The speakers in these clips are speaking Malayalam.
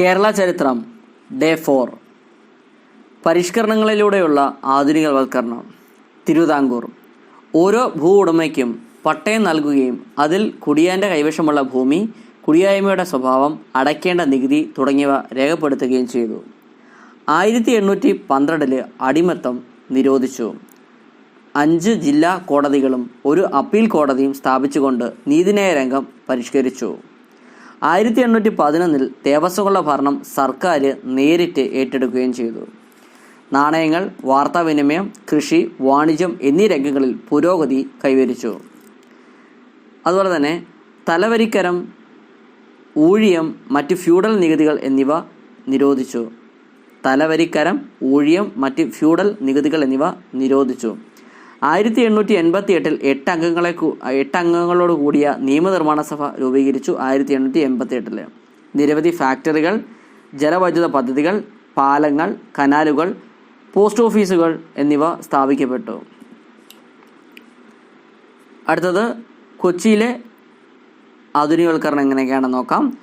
കേരള ചരിത്രം ഡേ ഫോർ പരിഷ്കരണങ്ങളിലൂടെയുള്ള ആധുനികവൽക്കരണം. തിരുവിതാംകൂർ. ഓരോ ഭൂ ഉടമയ്ക്കും പട്ടയം നൽകുകയും അതിൽ കുടിയാന്റെ കൈവശമുള്ള ഭൂമി കുടിയായ്മയുടെ സ്വഭാവം അടയ്ക്കേണ്ട നികുതി തുടങ്ങിയവ രേഖപ്പെടുത്തുകയും ചെയ്തു. ആയിരത്തി എണ്ണൂറ്റി പന്ത്രണ്ടിൽ അടിമത്തം നിരോധിച്ചു. അഞ്ച് ജില്ലാ കോടതികളും ഒരു അപ്പീൽ കോടതിയും സ്ഥാപിച്ചുകൊണ്ട് നീതിന്യായ രംഗം പരിഷ്കരിച്ചു. ആയിരത്തി എണ്ണൂറ്റി പതിനൊന്നിൽ ദേവസ്വങ്ങളുടെ ഭരണം സർക്കാർ നേരിട്ട് ഏറ്റെടുക്കുകയും ചെയ്തു. നാണയങ്ങൾ വാർത്താവിനിമയം കൃഷി വാണിജ്യം എന്നീ രംഗങ്ങളിൽ പുരോഗതി കൈവരിച്ചു. അതുപോലെ തന്നെ തലവരിക്കരം ഊഴിയം മറ്റ് ഫ്യൂഡൽ നികുതികൾ എന്നിവ നിരോധിച്ചു. തലവരിക്കരം ഊഴിയം മറ്റ് ഫ്യൂഡൽ നികുതികൾ എന്നിവ നിരോധിച്ചു. ആയിരത്തി എണ്ണൂറ്റി എൺപത്തി എട്ടിൽ എട്ട് അംഗങ്ങളെ എട്ട് അംഗങ്ങളോട് കൂടിയ നിയമനിർമ്മാണ സഭ രൂപീകരിച്ചു ആയിരത്തി എണ്ണൂറ്റി എൺപത്തി എട്ടിൽ നിരവധി ഫാക്ടറികൾ ജലവൈദ്യുത പദ്ധതികൾ പാലങ്ങൾ കനാലുകൾ പോസ്റ്റ് ഓഫീസുകൾ എന്നിവ സ്ഥാപിക്കപ്പെട്ടു. അടുത്തത് കൊച്ചിയിലെ ആധുനികവൽക്കരണം എങ്ങനെയൊക്കെയാണെന്ന് നോക്കാം.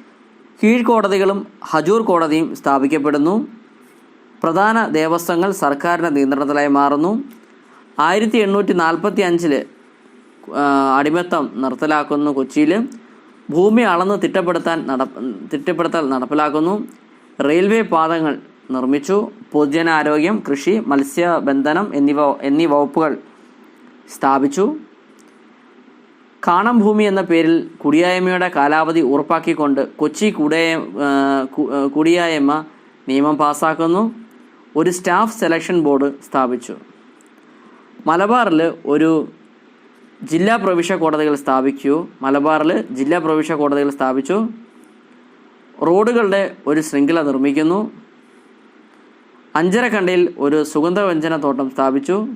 കീഴ്ക്കോടതികളും ഹജൂർ കോടതിയും സ്ഥാപിക്കപ്പെടുന്നു. പ്രധാന ദേവസ്വങ്ങൾ സർക്കാരിന്റെ നിയന്ത്രണത്തിലായി മാറുന്നു. ആയിരത്തി എണ്ണൂറ്റി നാൽപ്പത്തി അഞ്ചിൽ അടിമത്തം നിർത്തലാക്കുന്നു കൊച്ചിയിൽ ഭൂമി അളന്ന് തിട്ടപ്പെടുത്താൻ നട തിട്ടപ്പെടുത്തൽ നടപ്പിലാക്കുന്നു. റെയിൽവേ പാതങ്ങൾ നിർമ്മിച്ചു. പൊതുജനാരോഗ്യം കൃഷി മത്സ്യബന്ധനം എന്നിവ എന്നീ വകുപ്പുകൾ സ്ഥാപിച്ചു. കാണം ഭൂമി എന്ന പേരിൽ കുടിയായ്മയുടെ കാലാവധി ഉറപ്പാക്കിക്കൊണ്ട് കൊച്ചി കുടിയ കുടിയായ്മ നിയമം പാസാക്കുന്നു. ഒരു സ്റ്റാഫ് സെലക്ഷൻ ബോർഡ് സ്ഥാപിച്ചു. മലബാറിൽ ഒരു ജില്ലാ പ്രവിശ്യ കോടതികൾ സ്ഥാപിച്ചു. മലബാറിൽ ജില്ലാ പ്രവിശ്യ കോടതികൾ സ്ഥാപിച്ചു. റോഡുകളുടെ ഒരു ശൃംഖല നിർമ്മിക്കുന്നു. അഞ്ചരക്കണ്ടയിൽ ഒരു സുഗന്ധവ്യഞ്ജന തോട്ടം സ്ഥാപിച്ചു.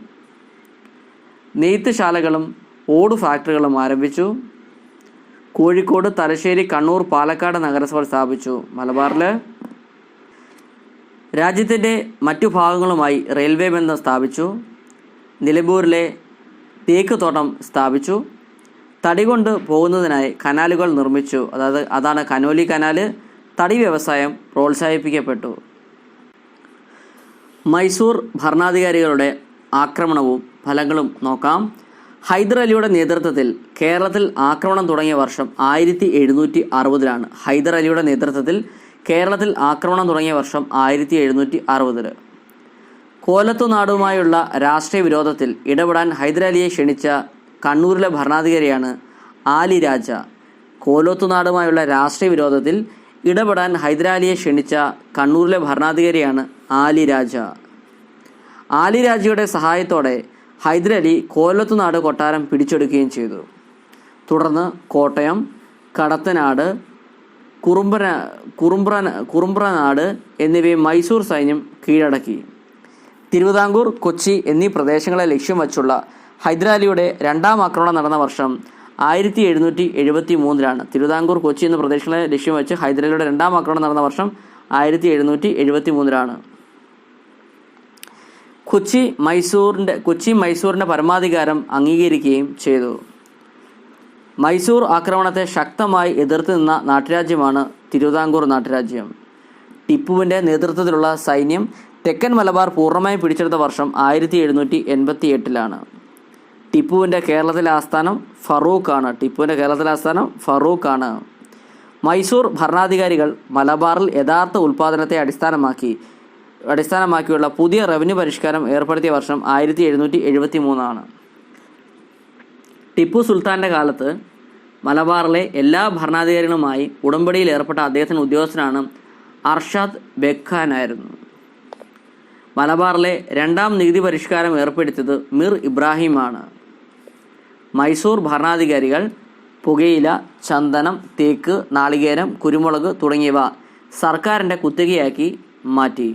നെയ്ത്തുശാലകളും ഓട് ഫാക്ടറികളും ആരംഭിച്ചു. കോഴിക്കോട് തലശ്ശേരി കണ്ണൂർ പാലക്കാട് നഗരസഭ സ്ഥാപിച്ചു മലബാറിൽ. രാജ്യത്തിന്റെ മറ്റു ഭാഗങ്ങളുമായി റെയിൽവേ ബന്ധം സ്ഥാപിച്ചു. നിലമ്പൂരിലെ തേക്ക് തോട്ടം സ്ഥാപിച്ചു. തടി കൊണ്ട് പോകുന്നതിനായി കനാലുകൾ നിർമ്മിച്ചു. അതായത് അതാണ് കനോലി കനാല്. തടി വ്യവസായം പ്രോത്സാഹിപ്പിക്കപ്പെട്ടു. മൈസൂർ ഭരണാധികാരികളുടെ ആക്രമണവും ഫലങ്ങളും നോക്കാം. ഹൈദരലിയുടെ നേതൃത്വത്തിൽ കേരളത്തിൽ ആക്രമണം തുടങ്ങിയ വർഷം ആയിരത്തി എഴുന്നൂറ്റി അറുപതിലാണ് ഹൈദർ അലിയുടെ നേതൃത്വത്തിൽ കേരളത്തിൽ ആക്രമണം തുടങ്ങിയ വർഷം ആയിരത്തി എഴുന്നൂറ്റി അറുപതിൽ കോലത്തു നാടുമായുള്ള രാഷ്ട്രീയ വിരോധത്തിൽ ഇടപെടാൻ ഹൈദരാലിയെ ക്ഷണിച്ച കണ്ണൂരിലെ ഭരണാധികാരിയാണ് ആലി രാജ. കോലോത്തു നാടുമായുള്ള രാഷ്ട്രീയ വിരോധത്തിൽ ഇടപെടാൻ ഹൈദരാലിയെ ക്ഷണിച്ച കണ്ണൂരിലെ ഭരണാധികാരിയാണ് ആലി രാജ. ആലി രാജയുടെ സഹായത്തോടെ ഹൈദരാലി കോലത്തു നാട് കൊട്ടാരം പിടിച്ചെടുക്കുകയും ചെയ്തു. തുടർന്ന് കോട്ടയം കടത്തനാട് കുറുമ്പന കുറുമ്പ്ര കുറുമ്പ്രനാട് എന്നിവയെ മൈസൂർ സൈന്യം കീഴടക്കി. തിരുവിതാംകൂർ കൊച്ചി എന്നീ പ്രദേശങ്ങളെ ലക്ഷ്യം വച്ചുള്ള ഹൈദരാലിയുടെ രണ്ടാം ആക്രമണം നടന്ന വർഷം ആയിരത്തി എഴുന്നൂറ്റി എഴുപത്തി മൂന്നിലാണ് തിരുവിതാംകൂർ കൊച്ചി എന്ന പ്രദേശങ്ങളെ ലക്ഷ്യം വെച്ച് ഹൈദരാലിയുടെ രണ്ടാം ആക്രമണം നടന്ന വർഷം ആയിരത്തി എഴുന്നൂറ്റി എഴുപത്തി മൂന്നിലാണ് കൊച്ചി മൈസൂറിന്റെ കൊച്ചി മൈസൂറിന്റെ പരമാധികാരം അംഗീകരിക്കുകയും ചെയ്തു. മൈസൂർ ആക്രമണത്തെ ശക്തമായി എതിർത്ത് നിന്ന നാട്ടുരാജ്യമാണ് തിരുവിതാംകൂർ നാട്ടുരാജ്യം. ടിപ്പുവിന്റെ നേതൃത്വത്തിലുള്ള സൈന്യം തെക്കൻ മലബാർ പൂർണമായും പിടിച്ചെടുത്ത വർഷം ആയിരത്തി എഴുന്നൂറ്റി എൺപത്തി എട്ടിലാണ് ടിപ്പുവിന്റെ കേരളത്തിലെ ആസ്ഥാനം ഫറൂഖ് ആണ് ടിപ്പുവിന്റെ കേരളത്തിലെ ആസ്ഥാനം ഫറൂഖ് ആണ് മൈസൂർ ഭരണാധികാരികൾ മലബാറിൽ യഥാർത്ഥ ഉൽപാദനത്തെ അടിസ്ഥാനമാക്കി അടിസ്ഥാനമാക്കിയുള്ള പുതിയ റവന്യൂ പരിഷ്കാരം ഏർപ്പെടുത്തിയ വർഷം ആയിരത്തി എഴുന്നൂറ്റി എഴുപത്തി മൂന്നാണ് ടിപ്പു സുൽത്താന്റെ കാലത്ത് മലബാറിലെ എല്ലാ ഭരണാധികാരികളുമായി ഉടമ്പടിയിൽ ഏർപ്പെട്ട അദ്ദേഹത്തിന്റെ ഉദ്യോഗസ്ഥനാണ് അർഷാദ് ബെഖാനായിരുന്നു. മലബാറിലെ രണ്ടാം നികുതി പരിഷ്കാരം ഏർപ്പെടുത്തിയത് മിർ ഇബ്രാഹിമാണ്. മൈസൂർ ഭരണാധികാരികൾ പുകയില ചന്ദനം തേക്ക് നാളികേരം കുരുമുളക് തുടങ്ങിയവ സർക്കാരിന്റെ കുത്തകയാക്കി മാറ്റി.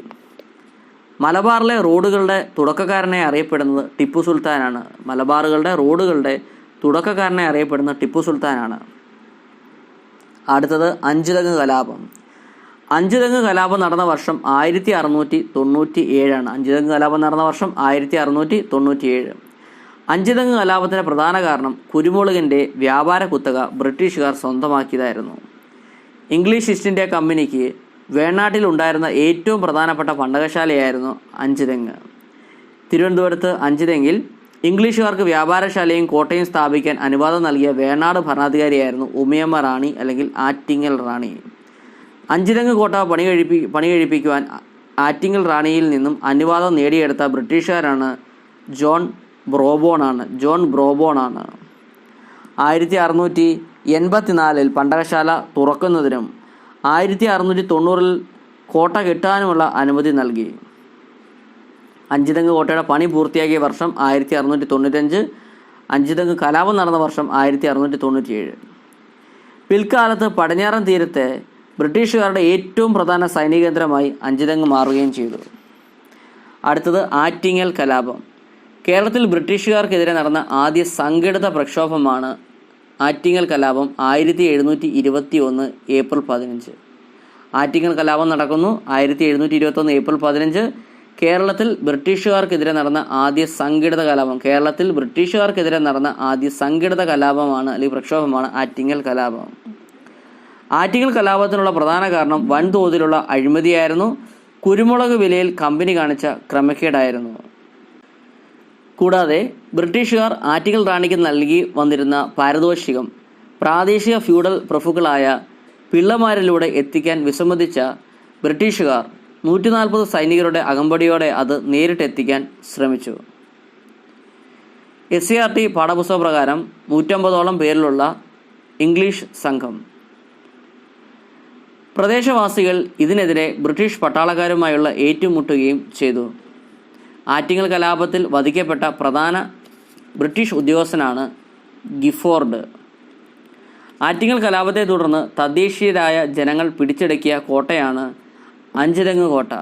മലബാറിലെ റോഡുകളുടെ തുടക്കക്കാരനെ അറിയപ്പെടുന്നത് ടിപ്പു സുൽത്താനാണ്. മലബാറുകളുടെ റോഡുകളുടെ തുടക്കക്കാരനെ അറിയപ്പെടുന്നത് ടിപ്പു സുൽത്താനാണ്. അടുത്തത് അഞ്ചുതെങ്ങ് കലാപം. അഞ്ചുതെങ്ങ് കലാപം നടന്ന വർഷം ആയിരത്തി അറുന്നൂറ്റി തൊണ്ണൂറ്റി ഏഴാണ് അഞ്ചുതെങ്ങ് കലാപം നടന്ന വർഷം ആയിരത്തി അറുന്നൂറ്റി തൊണ്ണൂറ്റി ഏഴ് അഞ്ചുതെങ്ങ് കലാപത്തിന്റെ പ്രധാന കാരണം കുരുമുളകിന്റെ വ്യാപാര കുത്തക ബ്രിട്ടീഷുകാർ സ്വന്തമാക്കിയതായിരുന്നു. ഇംഗ്ലീഷ് ഈസ്റ്റ് ഇന്ത്യ കമ്പനിക്ക് വേണാട്ടിൽ ഉണ്ടായിരുന്ന ഏറ്റവും പ്രധാനപ്പെട്ട പണ്ടകശാലയായിരുന്നു അഞ്ചുതെങ്ങ് തിരുവനന്തപുരത്ത് അഞ്ചുതെങ്ങിൽ ഇംഗ്ലീഷുകാർക്ക് വ്യാപാരശാലയും കോട്ടയും സ്ഥാപിക്കാൻ അനുവാദം നൽകിയ വേണാട് ഭരണാധികാരിയായിരുന്നു ഉമിയമ്മ റാണി അല്ലെങ്കിൽ ആറ്റിങ്ങൽ റാണി. അഞ്ചുതെങ്ങ് കോട്ട പണി കഴിപ്പി പണി കഴിപ്പിക്കുവാൻ ആറ്റിങ്ങൽ റാണിയിൽ നിന്നും അനുവാദം നേടിയെടുത്ത ബ്രിട്ടീഷുകാരാണ് ജോൺ ബ്രോബോണാണ്. ജോൺ ബ്രോബോണാണ്. ആയിരത്തി അറുന്നൂറ്റി എൺപത്തിനാലിൽ പണ്ടകശാല തുറക്കുന്നതിനും ആയിരത്തി അറുന്നൂറ്റി തൊണ്ണൂറിൽ കോട്ട കെട്ടാനുമുള്ള അനുമതി നൽകി. അഞ്ചിതങ്ങ് കോട്ടയുടെ പണി പൂർത്തിയാക്കിയ വർഷം ആയിരത്തി അറുന്നൂറ്റി തൊണ്ണൂറ്റഞ്ച് അഞ്ചിതങ്ങ് കലാപം നടന്ന വർഷം ആയിരത്തി അറുന്നൂറ്റി തൊണ്ണൂറ്റിയേഴ് പിൽക്കാലത്ത് പടിഞ്ഞാറൻ തീരത്തെ ബ്രിട്ടീഷുകാരുടെ ഏറ്റവും പ്രധാന സൈനിക കേന്ദ്രമായി അഞ്ചുതെങ്ങ് മാറുകയും ചെയ്തു. അടുത്തത് ആറ്റിങ്ങൽ കലാപം. കേരളത്തിൽ ബ്രിട്ടീഷുകാർക്കെതിരെ നടന്ന ആദ്യ സംഘടിത പ്രക്ഷോഭമാണ് ആറ്റിങ്ങൽ കലാപം ആയിരത്തി എഴുന്നൂറ്റി ഇരുപത്തി ഒന്ന് ഏപ്രിൽ പതിനഞ്ച്. ആറ്റിങ്ങൽ കലാപം നടക്കുന്നു ആയിരത്തി എഴുന്നൂറ്റി ഇരുപത്തൊന്ന് ഏപ്രിൽ പതിനഞ്ച്. കേരളത്തിൽ ബ്രിട്ടീഷുകാർക്കെതിരെ നടന്ന ആദ്യ സംഘടിത കലാപം കേരളത്തിൽ ബ്രിട്ടീഷുകാർക്കെതിരെ നടന്ന ആദ്യ സംഘടിത കലാപമാണ് അല്ലെങ്കിൽ പ്രക്ഷോഭമാണ് ആറ്റിങ്ങൽ കലാപം. ആറ്റിങ്ങൽ കലാപത്തിനുള്ള പ്രധാന കാരണം വൻതോതിലുള്ള അഴിമതിയായിരുന്നു. കുരുമുളക് വിലയിൽ കമ്പനി കാണിച്ച ക്രമക്കേടായിരുന്നു. കൂടാതെ ബ്രിട്ടീഷുകാർ ആറ്റിങ്ങൽ റാണിക്ക് നൽകി വന്നിരുന്ന പാരിതോഷികം പ്രാദേശിക ഫ്യൂഡൽ പ്രഭുക്കളായ പിള്ളമാരിലൂടെ എത്തിക്കാൻ വിസമ്മതിച്ച ബ്രിട്ടീഷുകാർ നൂറ്റി നാൽപ്പത് സൈനികരുടെ അകമ്പടിയോടെ അത് നേരിട്ടെത്തിക്കാൻ ശ്രമിച്ചു. എസ് സി ആർ ടി പാഠപുസ്തക പ്രകാരം നൂറ്റമ്പതോളം പേരിലുള്ള ഇംഗ്ലീഷ് സംഘം പ്രദേശവാസികൾ ഇതിനെതിരെ ബ്രിട്ടീഷ് പട്ടാളക്കാരുമായുള്ള ഏറ്റുമുട്ടുകയും ചെയ്തു. ആറ്റിങ്ങൽ കലാപത്തിൽ വധിക്കപ്പെട്ട പ്രധാന ബ്രിട്ടീഷ് ഉദ്യോഗസ്ഥനാണ് ഗിഫോർഡ്. ആറ്റിങ്ങൽ കലാപത്തെ തുടർന്ന് തദ്ദേശീയരായ ജനങ്ങൾ പിടിച്ചടക്കിയ കോട്ടയാണ് അഞ്ചിരങ്ങ് കോട്ട.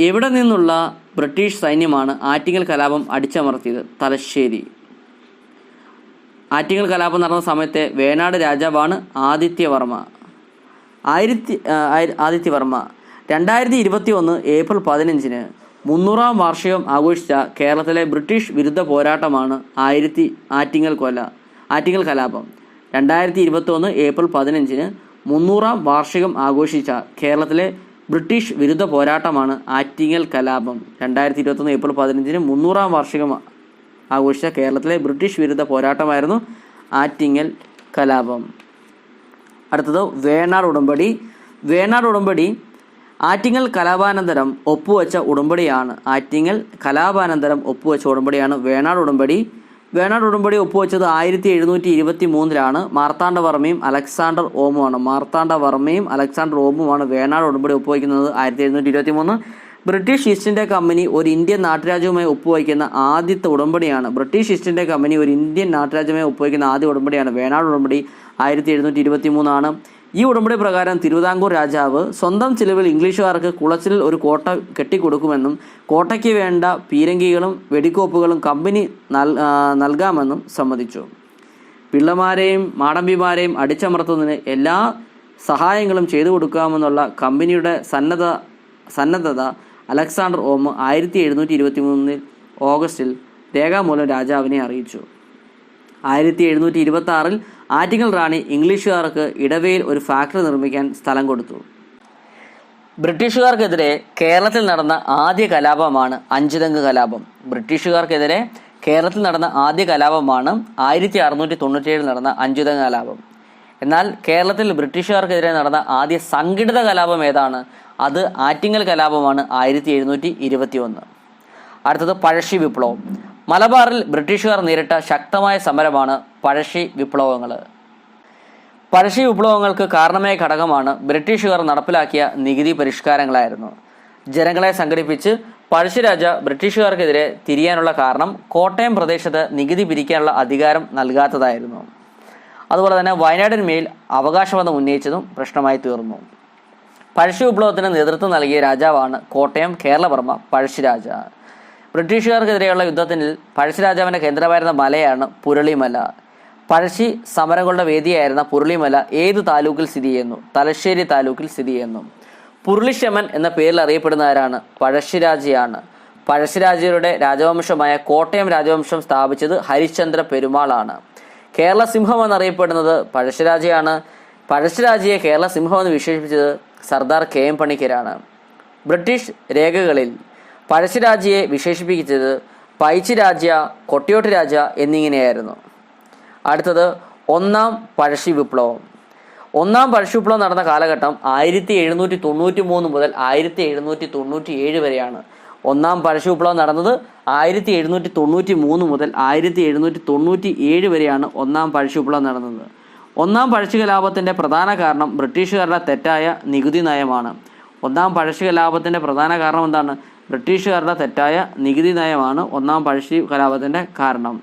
എവിടെ നിന്നുള്ള ബ്രിട്ടീഷ് സൈന്യമാണ് ആറ്റിങ്ങൽ കലാപം അടിച്ചമർത്തിയത്? തലശ്ശേരി. ആറ്റിങ്ങൽ കലാപം നടന്ന സമയത്തെ വേണാട് രാജാവാണ് ആദിത്യവർമ്മ ആയിരത്തി ആദിത്യവർമ്മ രണ്ടായിരത്തി ഇരുപത്തി ഒന്ന് ഏപ്രിൽ പതിനഞ്ചിന് മുന്നൂറാം വാർഷികം ആഘോഷിച്ച കേരളത്തിലെ ബ്രിട്ടീഷ് വിരുദ്ധ പോരാട്ടമാണ് ആയിരത്തി ആറ്റിങ്ങൽ കൊല ആറ്റിങ്ങൽ കലാപം. രണ്ടായിരത്തി ഇരുപത്തി ഒന്ന് ഏപ്രിൽ പതിനഞ്ചിന് മുന്നൂറാം വാർഷികം ആഘോഷിച്ച കേരളത്തിലെ ബ്രിട്ടീഷ് വിരുദ്ധ പോരാട്ടമാണ് ആറ്റിങ്ങൽ കലാപം. രണ്ടായിരത്തി ഇരുപത്തൊന്ന് ഏപ്രിൽ പതിനഞ്ചിന് മുന്നൂറാം വാർഷികം ആഘോഷിച്ച കേരളത്തിലെ ബ്രിട്ടീഷ് വിരുദ്ധ പോരാട്ടമായിരുന്നു ആറ്റിങ്ങൽ കലാപം. അടുത്തത് വേണാട് ഉടമ്പടി. വേണാട് ഉടമ്പടി ആറ്റിങ്ങൽ കലാപാനന്തരം ഒപ്പുവെച്ച ഉടമ്പടിയാണ്. ആറ്റിങ്ങൽ കലാപാനന്തരം ഒപ്പുവെച്ച ഉടമ്പടിയാണ് വേണാട് ഉടമ്പടി. വേണാട് ഉടമ്പടി ഒപ്പുവെച്ചത് ആയിരത്തി എഴുന്നൂറ്റി ഇരുപത്തി മൂന്നിലാണ് മാർത്താണ്ഡവർമ്മയും അലക്സാണ്ടർ ഓമുമാണ്. മാർത്താണ്ഡവർമ്മയും അലക്സാണ്ടർ ഓമുമാണ് വേണാട് ഉടമ്പടി ഒപ്പുവയ്ക്കുന്നത് ആയിരത്തി എഴുന്നൂറ്റി ഇരുപത്തി മൂന്ന് ബ്രിട്ടീഷ് ഈസ്റ്റ് ഇന്ത്യ കമ്പനി ഒരു ഇന്ത്യൻ നാട്ടുരാജ്യവുമായി ഒപ്പുവയ്ക്കുന്ന ആദ്യത്തെ ഉടമ്പടിയാണ്. ബ്രിട്ടീഷ് ഈസ്റ്റ് ഇന്ത്യ കമ്പനി ഒരു ഇന്ത്യൻ നാട്ടുരാജ്യവുമായി ഒപ്പുവയ്ക്കുന്ന ആദ്യ ഉടമ്പടിയാണ് വേണാട് ഉടമ്പടി. ആയിരത്തി എഴുന്നൂറ്റി ഇരുപത്തി മൂന്നാണ് ഈ ഉടമ്പടി പ്രകാരം തിരുവിതാംകൂർ രാജാവ് സ്വന്തം ചിലവിൽ ഇംഗ്ലീഷുകാർക്ക് കുളച്ചിലിൽ ഒരു കോട്ട കെട്ടിക്കൊടുക്കുമെന്നും കോട്ടയ്ക്ക് വേണ്ട പീരങ്കികളും വെടിക്കോപ്പുകളും കമ്പനി നൽ- നൽകാമെന്നും സമ്മതിച്ചു. പിള്ളമാരെയും മാടമ്പിമാരെയും അടിച്ചമർത്തുന്നതിന് എല്ലാ സഹായങ്ങളും ചെയ്തു കൊടുക്കാമെന്നുള്ള കമ്പനിയുടെ സന്നദ്ധ സന്നദ്ധത അലക്സാണ്ടർ ഓം ആയിരത്തി എഴുന്നൂറ്റി ഇരുപത്തി മൂന്നിൽ ഓഗസ്റ്റിൽ രേഖാമൂലം രാജാവിനെ അറിയിച്ചു. ആയിരത്തി എഴുന്നൂറ്റി ഇരുപത്തി ആറിൽ ആറ്റിങ്ങൽ റാണി ഇംഗ്ലീഷുകാർക്ക് ഇടവയിൽ ഒരു ഫാക്ടറി നിർമ്മിക്കാൻ സ്ഥലം കൊടുത്തു. ബ്രിട്ടീഷുകാർക്കെതിരെ കേരളത്തിൽ നടന്ന ആദ്യ കലാപമാണ് അഞ്ചുതെങ്ങ് കലാപം. ബ്രിട്ടീഷുകാർക്കെതിരെ കേരളത്തിൽ നടന്ന ആദ്യ കലാപമാണ് ആയിരത്തി അറുന്നൂറ്റി തൊണ്ണൂറ്റിയേഴിൽ നടന്ന അഞ്ചുതെങ്ങ് കലാപം. എന്നാൽ കേരളത്തിൽ ബ്രിട്ടീഷുകാർക്കെതിരെ നടന്ന ആദ്യ സംഘടിത കലാപം ഏതാണ്? അത് ആറ്റിങ്ങൽ കലാപമാണ് ആയിരത്തി എഴുന്നൂറ്റി ഇരുപത്തി ഒന്ന് അടുത്തത് പഴശ്ശി വിപ്ലവം. മലബാറിൽ ബ്രിട്ടീഷുകാർ നേരിട്ട ശക്തമായ സമരമാണ് പഴശ്ശി വിപ്ലവങ്ങൾ. പഴശ്ശി വിപ്ലവങ്ങൾക്ക് കാരണമായ ഘടകമാണ് ബ്രിട്ടീഷുകാർ നടപ്പിലാക്കിയ നികുതി പരിഷ്കാരങ്ങളായിരുന്നു. ജനങ്ങളെ സംഘടിപ്പിച്ച് പഴശ്ശിരാജ ബ്രിട്ടീഷുകാർക്കെതിരെ തിരിയാനുള്ള കാരണം കോട്ടയം പ്രദേശത്ത് നികുതി പിരിക്കാനുള്ള അധികാരം നൽകാത്തതായിരുന്നു. അതുപോലെ തന്നെ വയനാടിന്മേൽ അവകാശവാദം ഉന്നയിച്ചതും പ്രശ്നമായി തീർന്നു. പഴശ്ശി വിപ്ലവത്തിന് നേതൃത്വം നൽകിയ രാജാവാണ് കോട്ടയം കേരളവർമ്മ പഴശ്ശിരാജ. ബ്രിട്ടീഷുകാർക്കെതിരെയുള്ള യുദ്ധത്തിൽ പഴശ്ശിരാജാവിന്റെ കേന്ദ്രമായിരുന്ന മലയാണ് പുരളിമല. പഴശ്ശി സമരങ്ങളുടെ വേദിയായിരുന്ന പുരളിമല ഏത് താലൂക്കിൽ സ്ഥിതി ചെയ്യുന്നു? തലശ്ശേരി താലൂക്കിൽ സ്ഥിതി ചെയ്യുന്നു. പുരുളിശമൻ എന്ന പേരിൽ അറിയപ്പെടുന്ന ആരാണ് പഴശ്ശിരാജയാണ്. പഴശ്ശിരാജയുടെ രാജവംശമായ കോട്ടയം രാജവംശം സ്ഥാപിച്ചത് ഹരിശ്ചന്ദ്ര പെരുമാളാണ്. കേരള സിംഹം എന്നറിയപ്പെടുന്നത് പഴശ്ശിരാജയാണ്. പഴശ്ശിരാജയെ കേരള സിംഹം എന്ന് വിശേഷിപ്പിച്ചത് സർദാർ കെ എം പണിക്കരാണ്. ബ്രിട്ടീഷ് രേഖകളിൽ പഴശ്ശിരാജയെ വിശേഷിപ്പിച്ചത് പൈച്ചി രാജ കൊട്ടിയോട്ട് രാജ എന്നിങ്ങനെയായിരുന്നു. അടുത്തത് ഒന്നാം പഴശ്ശി വിപ്ലവം. ഒന്നാം പഴശ്ശി വിപ്ലവം നടന്ന കാലഘട്ടം ആയിരത്തി എഴുന്നൂറ്റി തൊണ്ണൂറ്റി മൂന്ന് മുതൽ ആയിരത്തി എഴുന്നൂറ്റി തൊണ്ണൂറ്റി ഏഴ് വരെയാണ്. ഒന്നാം പഴശ്ശി വിപ്ലവം നടന്നത് ആയിരത്തി എഴുന്നൂറ്റി തൊണ്ണൂറ്റി മൂന്ന് മുതൽ ആയിരത്തി എഴുന്നൂറ്റി തൊണ്ണൂറ്റി ഏഴ് വരെയാണ് ഒന്നാം പഴശ്ശി വിപ്ലവം നടന്നത്. ഒന്നാം പഴശ്ശി ലാഭത്തിന്റെ പ്രധാന കാരണം ബ്രിട്ടീഷുകാരുടെ തെറ്റായ നികുതി നയമാണ്. ഒന്നാം പഴശ്ശി ലാഭത്തിന്റെ പ്രധാന കാരണം എന്താണ്? ബ്രിട്ടീഷുകാരുടെ തെറ്റായ നികുതി നയമാണ് ഒന്നാം പഴശ്ശി കലാപത്തിന്റെ കാരണം.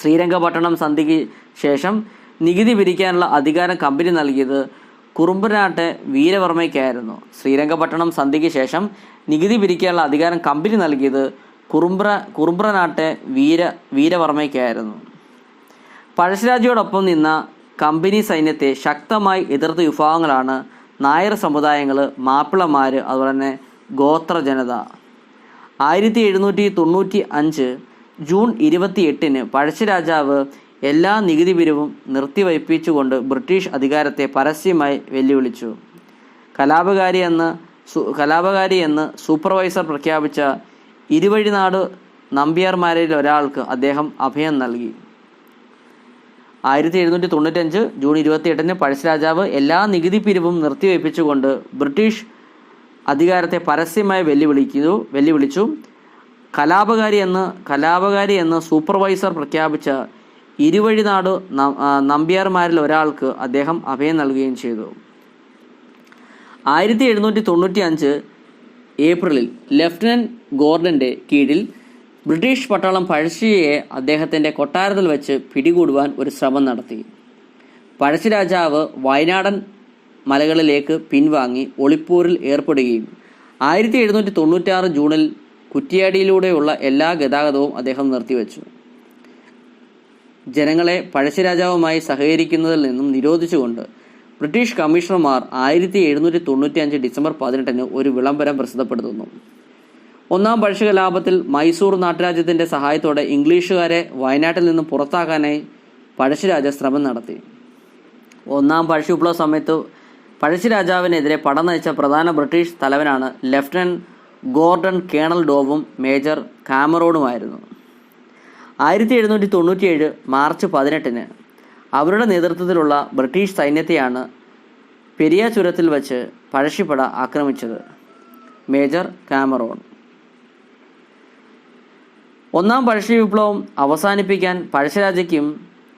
ശ്രീരംഗപട്ടണം സന്ധിക്ക് ശേഷം നികുതി പിരിക്കാനുള്ള അധികാരം കമ്പനി നൽകിയത് കുറുമ്പനാട്ടെ വീരവർമ്മയ്ക്കായിരുന്നു. ശ്രീരംഗപട്ടണം സന്ധിക്ക് ശേഷം നികുതി പിരിക്കാനുള്ള അധികാരം കമ്പനി നൽകിയത് കുറുമ്പ്ര കുറുമ്പ്രനാട്ടെ വീര വീരവർമ്മയ്ക്കായിരുന്നു. പഴശ്ശിരാജയോടൊപ്പം നിന്ന കമ്പനി സൈന്യത്തെ ശക്തമായി എതിർത്ത വിഭാഗങ്ങളാണ് നായർ സമുദായങ്ങൾ മാപ്പിളമാർ അതുപോലെ തന്നെ ഗോത്ര ജനത. ആയിരത്തി എഴുന്നൂറ്റി തൊണ്ണൂറ്റി അഞ്ച് ജൂൺ ഇരുപത്തി എട്ടിന് പഴശ്ശിരാജാവ് എല്ലാ നികുതി പിരിവും നിർത്തിവയ്പ്പിച്ചുകൊണ്ട് ബ്രിട്ടീഷ് അധികാരത്തെ പരസ്യമായി വെല്ലുവിളിച്ചു. കലാപകാരി എന്ന് കലാപകാരി എന്ന് സൂപ്പർവൈസർ പ്രഖ്യാപിച്ച ഇരുവഴിനാട് നമ്പ്യാർമാരിൽ ഒരാൾക്ക് അദ്ദേഹം അഭയം നൽകി. ആയിരത്തി എഴുന്നൂറ്റി തൊണ്ണൂറ്റഞ്ച് ജൂൺ ഇരുപത്തി എട്ടിന് പഴശ്ശിരാജാവ് എല്ലാ നികുതി പിരിവും നിർത്തിവെപ്പിച്ചുകൊണ്ട് ബ്രിട്ടീഷ് അധികാരത്തെ പരസ്യമായി വെല്ലുവിളിക്കുന്നു വെല്ലുവിളിച്ചു. കലാപകാരി എന്ന് കലാപകാരി എന്ന് സൂപ്പർവൈസർ പ്രഖ്യാപിച്ച ഇരുവഴിനാട് നമ്പ്യാർമാരിൽ ഒരാൾക്ക് അദ്ദേഹം അഭയം നൽകുകയും ചെയ്തു. ആയിരത്തി എഴുന്നൂറ്റി തൊണ്ണൂറ്റി അഞ്ച് ഏപ്രിലിൽ ലെഫ്റ്റനന്റ് ഗോർഡന്റെ കീഴിൽ ബ്രിട്ടീഷ് പട്ടാളം പഴശ്ശിയെ അദ്ദേഹത്തിന്റെ കൊട്ടാരത്തിൽ വെച്ച് പിടികൂടുവാൻ ഒരു ശ്രമം നടത്തി. പഴശ്ശി രാജാവ് വയനാടൻ മലകളിലേക്ക് പിൻവാങ്ങി ഒളിപ്പൂരിൽ ഏർപ്പെടുകയും ആയിരത്തി എഴുന്നൂറ്റി തൊണ്ണൂറ്റാറ് ജൂണിൽ കുറ്റിയാടിയിലൂടെയുള്ള എല്ലാ ഗതാഗതവും അദ്ദേഹം നിർത്തിവെച്ചു. ജനങ്ങളെ പഴശ്ശിരാജാവുമായി സഹകരിക്കുന്നതിൽ നിന്നും നിരോധിച്ചുകൊണ്ട് ബ്രിട്ടീഷ് കമ്മീഷണർമാർ ആയിരത്തി എഴുന്നൂറ്റി തൊണ്ണൂറ്റി അഞ്ച് ഡിസംബർ പതിനെട്ടിന് ഒരു വിളംബരം പ്രസിദ്ധപ്പെടുത്തുന്നു. ഒന്നാം വാർഷിക ലാഭത്തിൽ മൈസൂർ നാട്ടുരാജ്യത്തിന്റെ സഹായത്തോടെ ഇംഗ്ലീഷുകാരെ വയനാട്ടിൽ നിന്നും പുറത്താക്കാനായി പഴശ്ശിരാജ ശ്രമം നടത്തി. ഒന്നാം പഴശ്ശി വിപ്ലവ സമയത്ത് പഴശ്ശിരാജാവിനെതിരെ പടം നയിച്ച പ്രധാന ബ്രിട്ടീഷ് തലവനാണ് ലഫ്റ്റനന്റ് ഗോർഡൻ കേണൽ ഡോവും മേജർ കാമറോണുമായിരുന്നു. ആയിരത്തി എഴുന്നൂറ്റി തൊണ്ണൂറ്റിയേഴ് മാർച്ച് പതിനെട്ടിന് അവരുടെ നേതൃത്വത്തിലുള്ള ബ്രിട്ടീഷ് സൈന്യത്തെയാണ് പെരിയ ചുരത്തിൽ വച്ച് പഴശ്ശിപ്പട ആക്രമിച്ചത്. Major Cameron. ഒന്നാം പഴശ്ശി വിപ്ലവം അവസാനിപ്പിക്കാൻ പഴശ്ശിരാജയ്ക്കും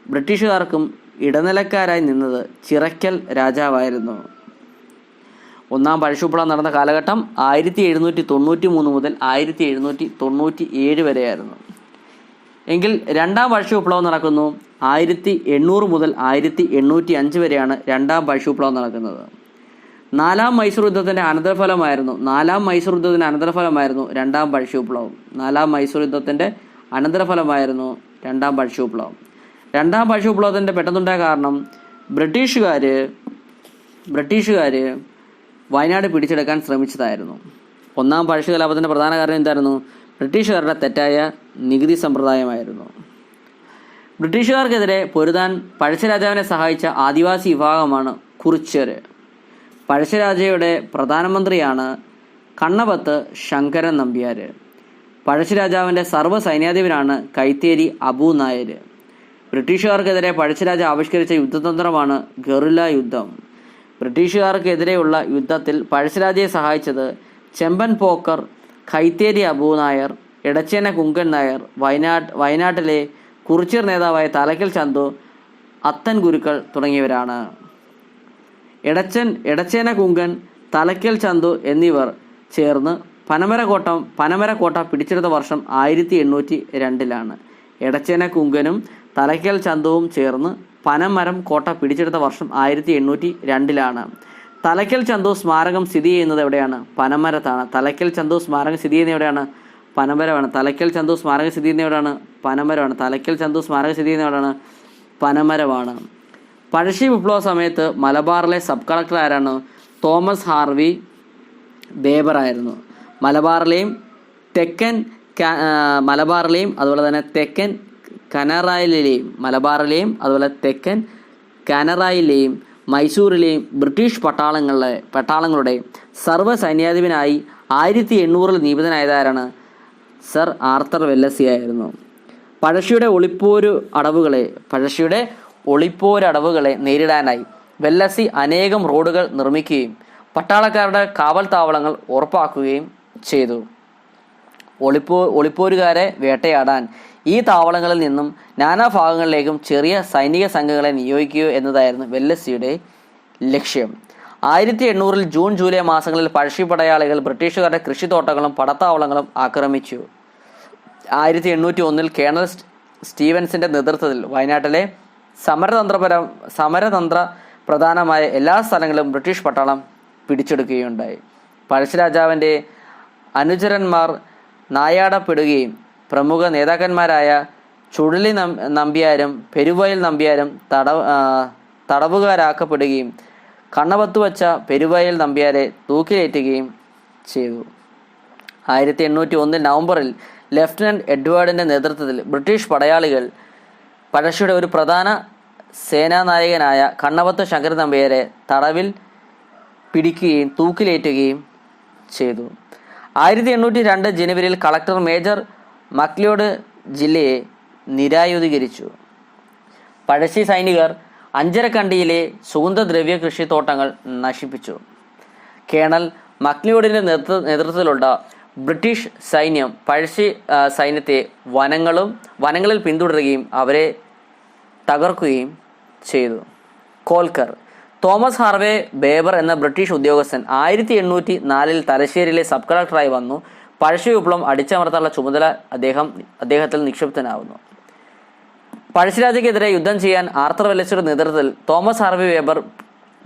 ബ്രിട്ടീഷുകാർക്കും ഇടനിലക്കാരായി നിന്നത് ചിറയ്ക്കൽ രാജാവായിരുന്നു. ഒന്നാം പഴശ്ശി വിപ്ലവം നടന്ന കാലഘട്ടം ആയിരത്തി എഴുന്നൂറ്റി തൊണ്ണൂറ്റി മൂന്ന് മുതൽ ആയിരത്തി എഴുന്നൂറ്റി തൊണ്ണൂറ്റി ഏഴ് വരെയായിരുന്നു. എങ്കിൽ രണ്ടാം പഴശ്ശി വിപ്ലവം നടക്കുന്നു ആയിരത്തി എണ്ണൂറ് മുതൽ ആയിരത്തി എണ്ണൂറ്റി അഞ്ച് വരെയാണ് രണ്ടാം പഴശ്ശി വിപ്ലവം നടക്കുന്നത്. നാലാം മൈസൂർ യുദ്ധത്തിന്റെ അനന്തരഫലമായിരുന്നു. നാലാം മൈസൂർ യുദ്ധത്തിന്റെ അനന്തരഫലമായിരുന്നു രണ്ടാം പഴശ്ശി വിപ്ലവം നാലാം മൈസൂർ യുദ്ധത്തിന്റെ അനന്തരഫലമായിരുന്നു രണ്ടാം പഴശ്ശി വിപ്ലവം രണ്ടാം പഴശ്ശി വിപ്ലവത്തിന്റെ പെട്ടെന്നുണ്ടായ കാരണം ബ്രിട്ടീഷുകാർ ബ്രിട്ടീഷുകാർ വയനാട് പിടിച്ചെടുക്കാൻ ശ്രമിച്ചതായിരുന്നു. ഒന്നാം പഴശ്ശി കലാപത്തിന്റെ പ്രധാന കാരണം എന്തായിരുന്നു? ബ്രിട്ടീഷുകാരുടെ തെറ്റായ നികുതി സമ്പ്രദായമായിരുന്നു. ബ്രിട്ടീഷുകാർക്കെതിരെ പൊരുതാൻ പഴശ്ശിരാജാവിനെ സഹായിച്ച ആദിവാസി വിഭാഗമാണ് കുറിച്യര് പഴശ്ശിരാജയുടെ പ്രധാനമന്ത്രിയാണ് കണ്ണപത്ത് ശങ്കരൻ നമ്പ്യാർ പഴശ്ശിരാജാവിന്റെ സർവ സൈന്യാധിപനാണ് കൈത്തേരി അബു നായർ. ബ്രിട്ടീഷുകാർക്കെതിരെ പഴശ്ശിരാജ ആവിഷ്കരിച്ച യുദ്ധതന്ത്രമാണ് ഗറില്ല യുദ്ധം. ബ്രിട്ടീഷുകാർക്കെതിരെയുള്ള യുദ്ധത്തിൽ പഴശ്ശിരാജയെ സഹായിച്ചത് ചെമ്പൻ പോക്കർ കൈത്തേരി അബു നായർ ഇടച്ചേന കുങ്കൻ നായർ വയനാട് വയനാട്ടിലെ കുറിച്ചിർ നേതാവായ തലക്കൽ ചന്തു അത്തൻ ഗുരുക്കൾ തുടങ്ങിയവരാണ്. ഇടച്ചൻ ഇടച്ചേന കുങ്കൻ തലക്കൽ ചന്തു എന്നിവർ ചേർന്ന് പനമരക്കോട്ടം പനമരക്കോട്ട പിടിച്ചെടുത്ത വർഷം ആയിരത്തി എണ്ണൂറ്റി രണ്ടിലാണ് ഇടച്ചേന കുങ്കനും തലക്കൽ ചന്തുവും ചേർന്ന് പനമരം കോട്ട പിടിച്ചെടുത്ത വർഷം ആയിരത്തി എണ്ണൂറ്റി രണ്ടിലാണ് തലക്കൽ ചന്തു സ്മാരകം സ്ഥിതി ചെയ്യുന്നത് എവിടെയാണ്? പനമരത്താണ്. തലക്കൽ ചന്തു സ്മാരകം സ്ഥിതി ചെയ്യുന്നത് എവിടെയാണ്? പനമരമാണ്. തലക്കൽ ചന്തു സ്മാരകം സ്ഥിതി ചെയ്യുന്നത് എവിടെയാണ്? പനമരമാണ്. തലക്കൽ ചന്തു സ്മാരകം സ്ഥിതി ചെയ്യുന്നത് എവിടെയാണ്? പനമരമാണ്. പഴശ്ശി വിപ്ലവ സമയത്ത് മലബാറിലെ സബ് കളക്ടർ ആരാണ്? തോമസ് ഹാർവി ബേബർ ആയിരുന്നു. മലബാറിലെയും തെക്കൻ മലബാറിലെയും അതുപോലെ തന്നെ തെക്കൻ കനറായിലെയും മലബാറിലെയും അതുപോലെ തെക്കൻ കനറായിലെയും മൈസൂരിലെയും ബ്രിട്ടീഷ് പട്ടാളങ്ങളുടെ പട്ടാളങ്ങളുടെ സർവ സൈന്യാധിപനായി ആയിരത്തി എണ്ണൂറിൽ നിയമിതനായതാരാണ് സർ ആർത്തർ വെല്ലസി ആയിരുന്നു. പഴശ്ശിയുടെ ഒളിപ്പോര് അടവുകളെ പഴശ്ശിയുടെ ഒളിപ്പോര് അടവുകളെ നേരിടാനായി വെല്ലസി അനേകം റോഡുകൾ നിർമ്മിക്കുകയും പട്ടാളക്കാരുടെ കാവൽ താവളങ്ങൾ ഉറപ്പാക്കുകയും ചെയ്തു. ഒളിപ്പോ ഒളിപ്പോരുകാരെ വേട്ടയാടാൻ ഈ താവളങ്ങളിൽ നിന്നും നാനാ ഭാഗങ്ങളിലേക്കും ചെറിയ സൈനിക സംഘങ്ങളെ നിയോഗിക്കുക എന്നതായിരുന്നു വെല്ലസിയുടെ ലക്ഷ്യം. ആയിരത്തി എണ്ണൂറിൽ ജൂൺ ജൂലൈ മാസങ്ങളിൽ പഴശ്ശി പടയാളികൾ ബ്രിട്ടീഷുകാരുടെ കൃഷിത്തോട്ടങ്ങളും പടത്താവളങ്ങളും ആക്രമിച്ചു. ആയിരത്തി എണ്ണൂറ്റി ഒന്നിൽ കേണൽ സ്റ്റീവൻസിന്റെ നേതൃത്വത്തിൽ വയനാട്ടിലെ സമരതന്ത്രപര സമരതന്ത്ര പ്രധാനമായ എല്ലാ സ്ഥലങ്ങളും ബ്രിട്ടീഷ് പട്ടാളം പിടിച്ചെടുക്കുകയുണ്ടായി. പഴശ്ശിരാജാവിന്റെ അനുചരന്മാർ നായാടപ്പെടുകയും പ്രമുഖ നേതാക്കന്മാരായ ചുഴലി നമ്പ്യാരും പെരുവയൽ നമ്പ്യാരും തടവ് തടവുകാരാക്കപ്പെടുകയും കണ്ണപത്ത് വച്ച പെരുവയൽ നമ്പ്യാരെ തൂക്കിലേറ്റുകയും ചെയ്തു. ആയിരത്തി എണ്ണൂറ്റി ഒന്നിൽ നവംബറിൽ ലഫ്റ്റനന്റ് എഡ്വേർഡിന്റെ നേതൃത്വത്തിൽ ബ്രിട്ടീഷ് പടയാളികൾ പഴശ്ശിയുടെ ഒരു പ്രധാന സേനാനായകനായ കണ്ണവത്ത് ശങ്കര നമ്പ്യാരെ തടവിൽ പിടിക്കുകയും തൂക്കിലേറ്റുകയും ചെയ്തു. ആയിരത്തി എണ്ണൂറ്റി രണ്ട് ജനുവരിയിൽ കളക്ടർ മേജർ മക്ലിയോഡ് ജില്ലയെ നിരായുധീകരിച്ചു. പഴശ്ശി സൈനികർ അഞ്ചരക്കണ്ടിയിലെ സുഗന്ധദ്രവ്യ കൃഷിത്തോട്ടങ്ങൾ നശിപ്പിച്ചു. കേണൽ മക്ലിയോഡിന്റെ നേതൃത്വത്തിലുള്ള ബ്രിട്ടീഷ് സൈന്യം പഴശ്ശി സൈന്യത്തെ വനങ്ങളും വനങ്ങളിൽ പിന്തുടരുകയും അവരെ തകർക്കുകയും ചെയ്തു. കോൽക്കർ. തോമസ് ഹാർവേ ബേബർ എന്ന ബ്രിട്ടീഷ് ഉദ്യോഗസ്ഥൻ ആയിരത്തി എണ്ണൂറ്റി നാലിൽ തലശ്ശേരിയിലെ സബ് കളക്ടറായി വന്നു. പഴശ്ശി വിപ്ലവം അടിച്ചമർത്താനുള്ള ചുമതല അദ്ദേഹം അദ്ദേഹത്തിൽ നിക്ഷിപ്തനാവുന്നു. പഴശ്ശിരാജയ്ക്കെതിരെ യുദ്ധം ചെയ്യാൻ ആർത്തർ വെല്ലച്ചയുടെ നേതൃത്വത്തിൽ തോമസ് ഹാർവി വേബർ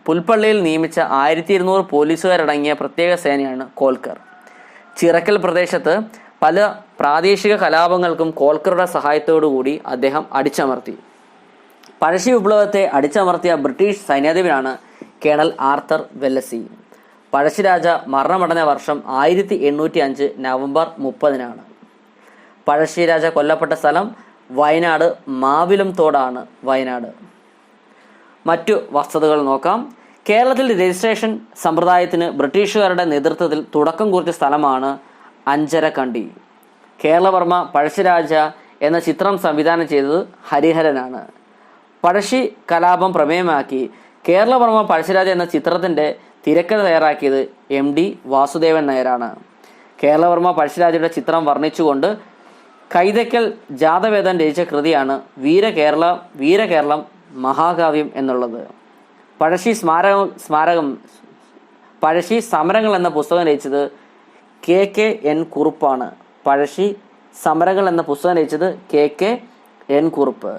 പുൽപ്പള്ളിയിൽ നിയമിച്ച ആയിരത്തി ഇരുന്നൂറ് പോലീസുകാരടങ്ങിയ പ്രത്യേക സേനയാണ് കോൽക്കർ. ചിറക്കൽ പ്രദേശത്ത് പല പ്രാദേശിക കലാപങ്ങൾക്കും കോൽക്കറുടെ സഹായത്തോടുകൂടി അദ്ദേഹം അടിച്ചമർത്തി. പഴശ്ശി വിപ്ലവത്തെ അടിച്ചമർത്തിയ ബ്രിട്ടീഷ് സൈന്യാധിപനാണ് കേണൽ ആർത്തർ വെല്ലസി. പഴശ്ശിരാജ മരണമടഞ്ഞ വർഷം ആയിരത്തി എണ്ണൂറ്റി അഞ്ച് നവംബർ മുപ്പതിനാണ്. പഴശ്ശിരാജ കൊല്ലപ്പെട്ട സ്ഥലം വയനാട് മാവിലം തോടാണ് വയനാട്. മറ്റു വസ്തുതകൾ നോക്കാം. കേരളത്തിൽ രജിസ്ട്രേഷൻ സമ്പ്രദായത്തിന് ബ്രിട്ടീഷുകാരുടെ നേതൃത്വത്തിൽ തുടക്കം കുറിച്ച സ്ഥലമാണ് അഞ്ചരക്കണ്ടി. കേരളവർമ്മ പഴശ്ശിരാജ എന്ന ചിത്രം സംവിധാനം ചെയ്തത് ഹരിഹരനാണ്. പഴശ്ശി കലാപം പ്രമേയമാക്കി കേരളവർമ്മ പഴശ്ശിരാജ എന്ന ചിത്രത്തിന്റെ തിരക്കഥ തയ്യാറാക്കിയത് എം ഡി വാസുദേവൻ നായരാണ്. കേരളവർമ്മ പഴശ്ശിരാജയുടെ ചിത്രം വർണിച്ചുകൊണ്ട് കൈതക്കൽ ജാതവേദൻ രചിച്ച കൃതിയാണ് വീരകേരള വീരകേരളം മഹാകാവ്യം എന്നുള്ളത്. പഴശ്ശി സ്മാരകം സ്മാരകം പഴശ്ശി സമരങ്ങൾ എന്ന പുസ്തകം രചിച്ചത് കെ കെ എൻ കുറുപ്പാണ്. പഴശ്ശി സമരങ്ങൾ എന്ന പുസ്തകം രചിച്ചത് K K N Kurup.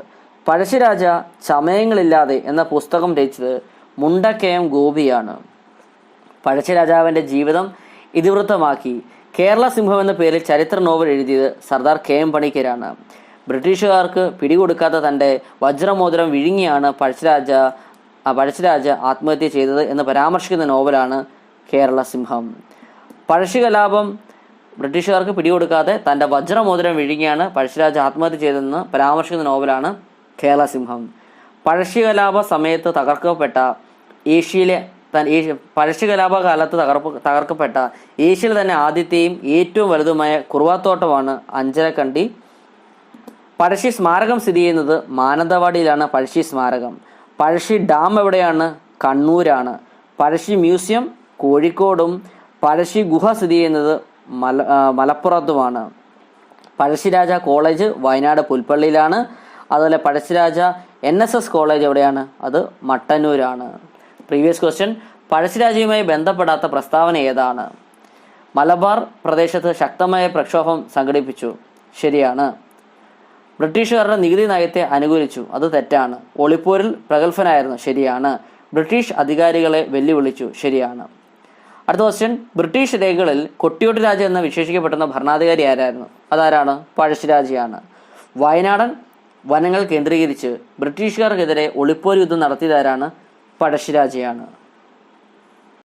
Pazhassiraja ചമയങ്ങളില്ലാതെ എന്ന പുസ്തകം രചിച്ചത് മുണ്ടക്കയം ഗോപിയാണ്. പഴശ്ശിരാജാവിന്റെ ജീവിതം ഇതിവൃത്തമാക്കി. കേരള സിംഹം എന്ന പേരിൽ ചരിത്ര നോവൽ എഴുതിയത് സർദാർ കെ എം പണിക്കരാണ്. ബ്രിട്ടീഷുകാർക്ക് പിടികൊടുക്കാത്ത തന്റെ വജ്രമോതിരം വിഴുങ്ങിയാണ് പഴശ്ശിരാജ പഴശ്ശിരാജ ആത്മഹത്യ ചെയ്തത് എന്ന് പരാമർശിക്കുന്ന നോവലാണ് കേരള സിംഹം പഴശ്ശി കലാപം ബ്രിട്ടീഷുകാർക്ക് പിടികൊടുക്കാതെ തന്റെ വജ്രമോതിരം വിഴുങ്ങിയാണ് പഴശ്ശിരാജ് ആത്മഹത്യ ചെയ്തതെന്ന് പരാമർശിക്കുന്ന നോവലാണ് കേരള സിംഹം പഴശ്ശി കലാപ സമയത്ത് തകർക്കപ്പെട്ട ഏഷ്യയിലെ പഴശ്ശി കലാപ കാലത്ത് തകർപ്പ് തകർക്കപ്പെട്ട ഏഷ്യയിൽ തന്നെ ആദ്യത്തെയും ഏറ്റവും വലുതുമായ കുറുവാത്തോട്ടമാണ് അഞ്ചരക്കണ്ടി. പഴശ്ശി സ്മാരകം സ്ഥിതി ചെയ്യുന്നത് മാനന്തവാടിയിലാണ് പഴശ്ശി സ്മാരകം. പഴശ്ശി ഡാം എവിടെയാണ്? കണ്ണൂരാണ്. പഴശ്ശി മ്യൂസിയം കോഴിക്കോടും പഴശ്ശി ഗുഹ സ്ഥിതി ചെയ്യുന്നത് മല മലപ്പുറത്തുമാണ്. പഴശ്ശിരാജ കോളേജ് വയനാട് പുൽപ്പള്ളിയിലാണ്. അതുപോലെ Pazhassiraja N S S college എവിടെയാണ്? അത് മട്ടന്നൂരാണ്. പ്രീവിയസ് ക്വസ്റ്റ്യൻ പഴശ്ശിരാജയുമായി ബന്ധപ്പെടാത്ത പ്രസ്താവന ഏതാണ്? മലബാർ പ്രദേശത്ത് ശക്തമായ പ്രക്ഷോഭം സംഘടിപ്പിച്ചു. ശരിയാണ്. ബ്രിട്ടീഷുകാരുടെ നികുതി നയത്തെ അനുകൂലിച്ചു. അത് തെറ്റാണ്. ഒളിപ്പോരിൽ പ്രഗത്ഭനായിരുന്നു. ശരിയാണ്. ബ്രിട്ടീഷ് അധികാരികളെ വെല്ലുവിളിച്ചു. ശരിയാണ്. അടുത്ത ക്വസ്റ്റ്യൻ ബ്രിട്ടീഷ് രേഖകളിൽ കൊട്ടിയോട്ട് രാജ എന്ന് വിശേഷിക്കപ്പെടുന്ന ഭരണാധികാരി ആരായിരുന്നു? അതാരാണ്? പഴശ്ശിരാജയാണ് വയനാടൻ വനങ്ങൾ കേന്ദ്രീകരിച്ച് ബ്രിട്ടീഷുകാർക്കെതിരെ ഒളിപ്പോർ യുദ്ധം നടത്തിയതാരാണ്? പഴശ്ശിരാജയാണ്